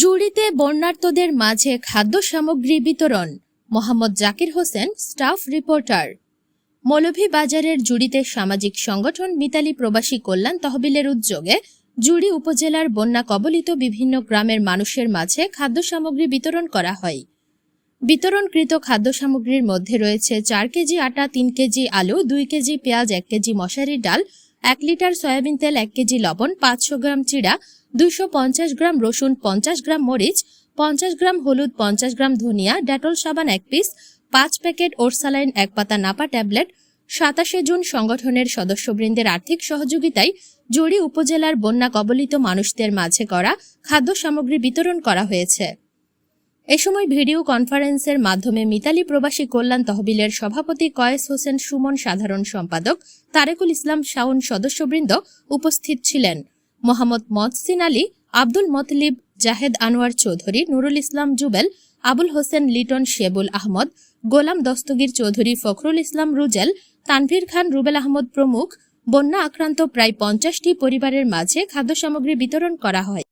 জুড়িতে বন্যার্তদের মাঝে খাদ্য সামগ্রী বিতরণ, মোহাম্মদ জাকির হোসেন, স্টাফ রিপোর্টার। মৌলভীবাজারের জুড়িতে সামাজিক সংগঠন মিতালি প্রবাসী কল্যাণ তহবিলের উদ্যোগে জুড়ি উপজেলার বন্যা কবলিত বিভিন্ন গ্রামের মানুষের মাঝে খাদ্য সামগ্রী বিতরণ করা হয়। বিতরণকৃত খাদ্য সামগ্রীর মধ্যে রয়েছে চার কেজি আটা, তিন কেজি আলু, দুই কেজি পেঁয়াজ, এক কেজি মশারি ডাল এক লিটার সয়াবিন তেল এক কেজি লবণ, পাঁচশো গ্রাম চিড়া দুইশো পঞ্চাশ গ্রাম রসুন, পঞ্চাশ গ্রাম মরিচ, পঞ্চাশ গ্রাম হলুদ, পঞ্চাশ গ্রাম ধনিয়া, ডেটল সাবান এক পিস, পাঁচ প্যাকেট ওরসালাইন এক পাতা নাপা ট্যাবলেট, সাতাশে জুন সংগঠনের সদস্যবৃন্দের আর্থিক সহযোগিতায় জড়ি উপজেলার বন্যা কবলিত মানুষদের মাঝে করা খাদ্য সামগ্রী বিতরণ করা হয়েছে। এ সময় ভিডিও কনফারেন্সের মাধ্যমে মিতালি প্রবাসী কল্যাণ তহবিলের সভাপতি কয়েস হোসেন সুমন সাধারণ সম্পাদক তারেকুল ইসলাম শাওন সদস্যবৃন্দ উপস্থিত ছিলেন। মোহাম্মদ মহসিন আলী, আব্দুল মতলিব, জাহেদ আনোয়ার চৌধুরী, নুরুল ইসলাম জুবেল, আবুল হোসেন লিটন শেবুল আহমদ, গোলাম দস্তগীর চৌধুরী ফখরুল ইসলাম রুজেল, তানভীর খান রুবেল আহমদ প্রমুখ, বন্যা আক্রান্ত প্রায় পঞ্চাশটি পরিবারের মাঝে খাদ্য সামগ্রী বিতরণ করা হয়।